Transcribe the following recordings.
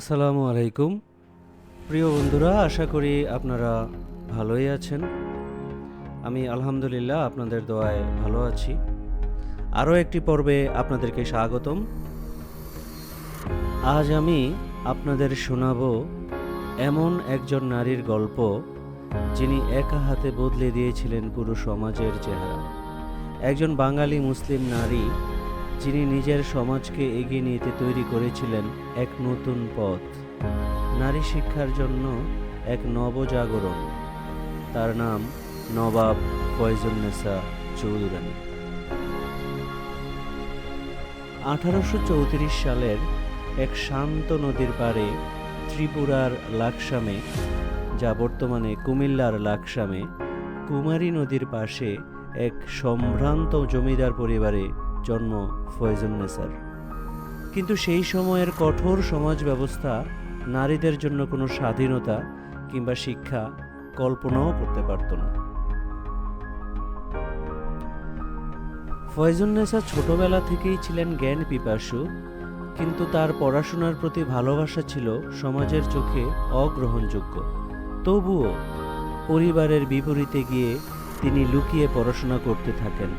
আসসালামু আলাইকুম। প্রিয় বন্ধুরা, আশা করি আপনারা ভালোই আছেন। আমি আলহামদুলিল্লাহ আপনাদের দোয়ায় ভালো আছি। আরও একটি পর্বে আপনাদেরকে স্বাগতম। আজ আমি আপনাদের শোনাবো এমন একজন নারীর গল্প যিনি একা হাতে বদলে দিয়েছিলেন পুরো সমাজের চেহারা। একজন বাঙালি মুসলিম নারী যিনি নিজের সমাজকে এগিয়ে নিতে তৈরি করেছিলেন এক নতুন পথ। নারী শিক্ষার জন্য এক নবজাগরণ। তার নাম নবাব ফয়জুন্নেসা চৌধুরানী। আঠারোশো চৌত্রিশ সালের এক শান্ত নদীর পাড়ে ত্রিপুরার লাকসামে, যা বর্তমানে কুমিল্লার লাকসামে, কুমারী নদীর পাশে এক সম্ভ্রান্ত জমিদার পরিবারে জন্ম ফয়জুন্নেসার কিন্তু সেই সময়ের কঠোর সমাজ ব্যবস্থা নারীদের জন্য কোনো স্বাধীনতা কিংবা শিক্ষা কল্পনাও করতে পারত না। ফয়জুন্নেসা ছোটবেলা থেকেই ছিলেন জ্ঞান পিপাসু, কিন্তু তার পড়াশোনার প্রতি ভালোবাসা ছিল সমাজের চোখে অগ্রহণযোগ্য। তবুও পরিবারের বিপরীতে গিয়ে তিনি লুকিয়ে পড়াশোনা করতে থাকেন।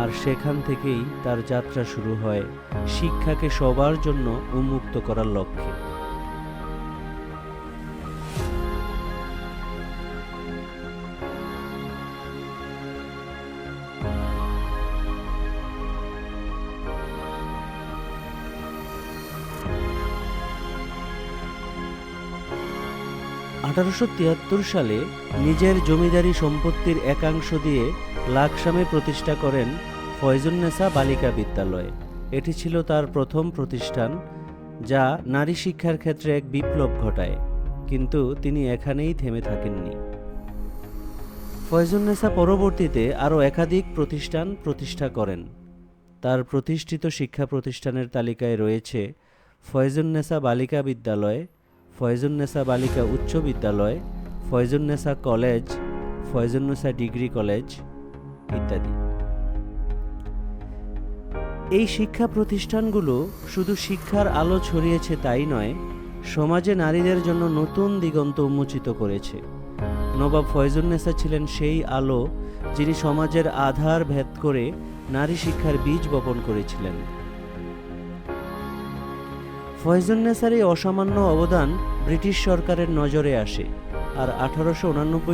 আর সেখান থেকেই তার যাত্রা শুরু হয় শিক্ষাকে সবার জন্য উন্মুক্ত করার লক্ষ্যে। আঠারোশো তিয়াত্তর সালে নিজের জমিদারি সম্পত্তির একাংশ দিয়ে লাকসামে প্রতিষ্ঠা করেন ফয়জুন্নেসা বালিকা বিদ্যালয়। এটি ছিল তার প্রথম প্রতিষ্ঠান, যা নারী শিক্ষার ক্ষেত্রে এক বিপ্লব ঘটায়, কিন্তু তিনি এখানেই থেমে থাকেননি। ফয়জুন্নেসা পরবর্তীতে আরও একাধিক প্রতিষ্ঠান প্রতিষ্ঠা করেন। তার প্রতিষ্ঠিত শিক্ষা প্রতিষ্ঠানের তালিকায় রয়েছে ফয়জুন্নেসা বালিকা বিদ্যালয় ফয়জুন্নেসা বালিকা উচ্চ বিদ্যালয় Faizunnesa college Faizunnesa degree college ইত্যাদি। এই শিক্ষা প্রতিষ্ঠানগুলো শুধু শিক্ষার আলো ছড়িয়েছে তাই নয়, সমাজে নারীদের জন্য নতুন দিগন্ত উন্মোচিত করেছে। নবাব ফয়জুন্নেসা ছিলেন সেই আলো যিনি সমাজের আধার ভেদ করে নারী শিক্ষার বীজ বপন করেছিলেন। ফয়জুন্নেসার এই অসামান্য অবদান ব্রিটিশ সরকারের নজরে আসে আর আঠারোশো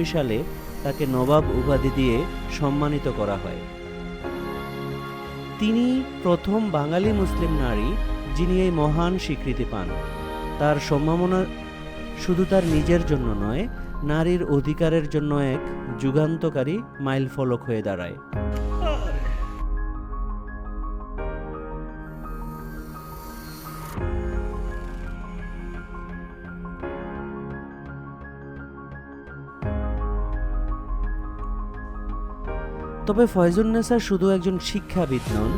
সালে তাকে নবাব উপাধি দিয়ে সম্মানিত করা হয়। তিনি প্রথম বাঙালি মুসলিম নারী যিনি এই মহান স্বীকৃতি পান। তার সম্ভাবনা শুধু তার নিজের জন্য নয়, নারীর অধিকারের জন্য এক যুগান্তকারী মাইল ফলক হয়ে দাঁড়ায়। তবে ফয়জুন্নেসা শুধু একজন শিক্ষাবিদ নন,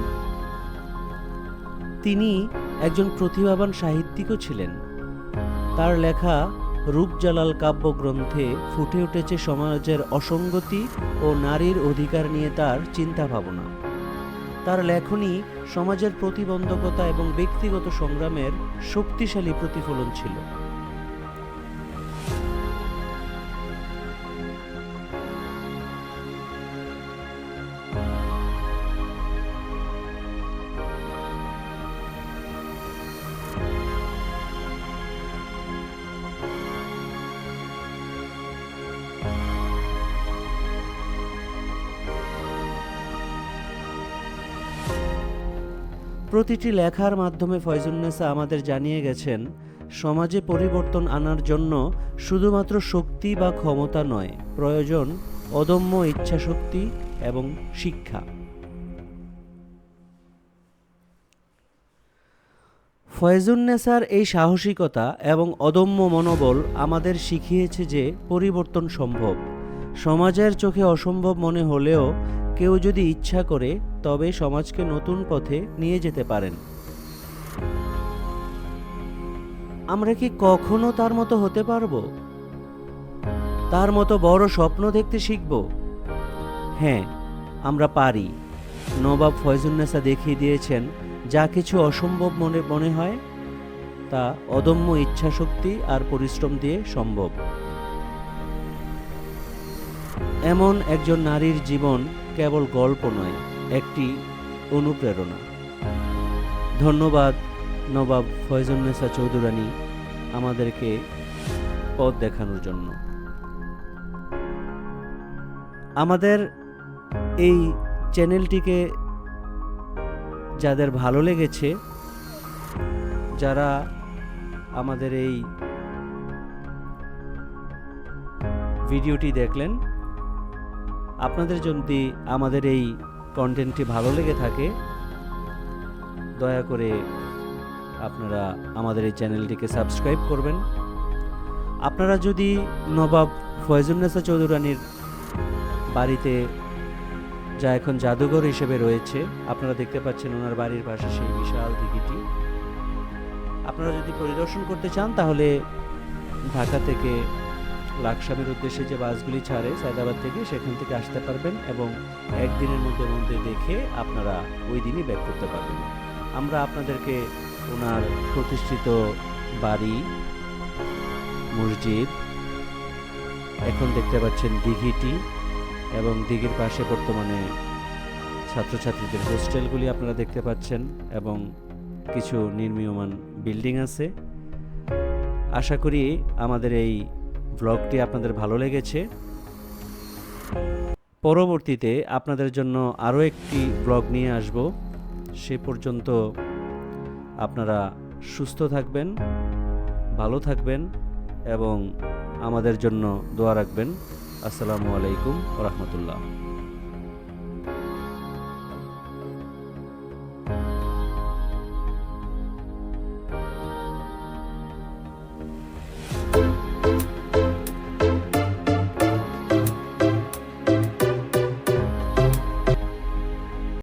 তিনি একজন প্রতিভাবান সাহিত্যিকও ছিলেন। তার লেখা রূপজালাল কাব্যগ্রন্থে ফুটে উঠেছে সমাজের অসঙ্গতি ও নারীর অধিকার নিয়ে তার চিন্তা ভাবনা তার লেখনী সমাজের প্রতিবন্ধকতা এবং ব্যক্তিগত সংগ্রামের শক্তিশালী প্রতিফলন ছিল। প্রতিটি লেখার মাধ্যমে ফয়জুন্নেসা আমাদের জানিয়ে গেছেন, সমাজে পরিবর্তন আনার জন্য শুধুমাত্র শক্তি বা ক্ষমতা নয়, প্রয়োজন অদম্য ইচ্ছাশক্তি এবং শিক্ষা। ফয়জুন্নেসার এই সাহসিকতা এবং অদম্য মনোবল আমাদের শিখিয়েছে যে পরিবর্তন সম্ভব। সমাজের চোখে অসম্ভব মনে হলেও কেউ যদি ইচ্ছা করে তবে সমাজকে নতুন পথে নিয়ে যেতে পারেন। আমরা কি কখনো তার মতো হতে পারব? তার মতো বড় স্বপ্ন দেখতে শিখব? হ্যাঁ আমরা পারি। নবাব ফয়জুন্নেসা দেখিয়ে দিয়েছেন, যা কিছু অসম্ভব মনে মনে হয়, তা অদম্য ইচ্ছাশক্তি আর পরিশ্রম দিয়ে সম্ভব। এমন একজন নারীর জীবন কেবল গল্প নয়, একটি অনুপ্রেরণা। ধন্যবাদ নবাব ফয়জুন্নেসা চৌধুরানী আমাদেরকে পথ দেখানোর জন্য। আমাদের এই চ্যানেলটিকে যাদের ভালো লেগেছে, যারা আমাদের এই ভিডিওটি দেখলেন আপনাদের যদি আমাদের এই কন্টেন্টটি ভালো লেগে থাকে, দয়া করে আপনারা আমাদের এই চ্যানেলটিকে সাবস্ক্রাইব করবেন। আপনারা যদি নবাব ফয়জুন্নেসা চৌধুরানীর বাড়িতে যা এখন জাদুঘর হিসেবে রয়েছে, আপনারা দেখতে পাচ্ছেন ওনার বাড়ির পাশে সেই বিশাল দিঘিটি। আপনারা যদি পরিদর্শন করতে চান, তাহলে ঢাকা থেকে লাকসামের উদ্দেশ্যে যে বাসগুলি ছাড়ে, সায়দাবাদ থেকে সেখান থেকে আসতে পারবেন এবং একদিনের মধ্যে মধ্যে দেখে আপনারা ওই দিনই ব্যাক করতে পারবেন। আমরা আপনাদেরকে ওনার প্রতিষ্ঠিত বাড়ি, মসজিদ, এখন দেখতে পাচ্ছেন দিঘিটি এবং দিঘির পাশে বর্তমানে ছাত্রছাত্রীদের হোস্টেলগুলি আপনারা দেখতে পাচ্ছেন এবং কিছু নির্মীয়মান বিল্ডিং আছে। আশা করি আমাদের এই ব্লগটি আপনাদের ভালো লেগেছে? পরবর্তীতে আপনাদের জন্য আরও একটি ব্লগ নিয়ে আসব। সে পর্যন্ত আপনারা সুস্থ থাকবেন, ভালো থাকবেন এবং আমাদের জন্য দোয়া রাখবেন। আসসালামু আলাইকুম রহমতুল্লাহ।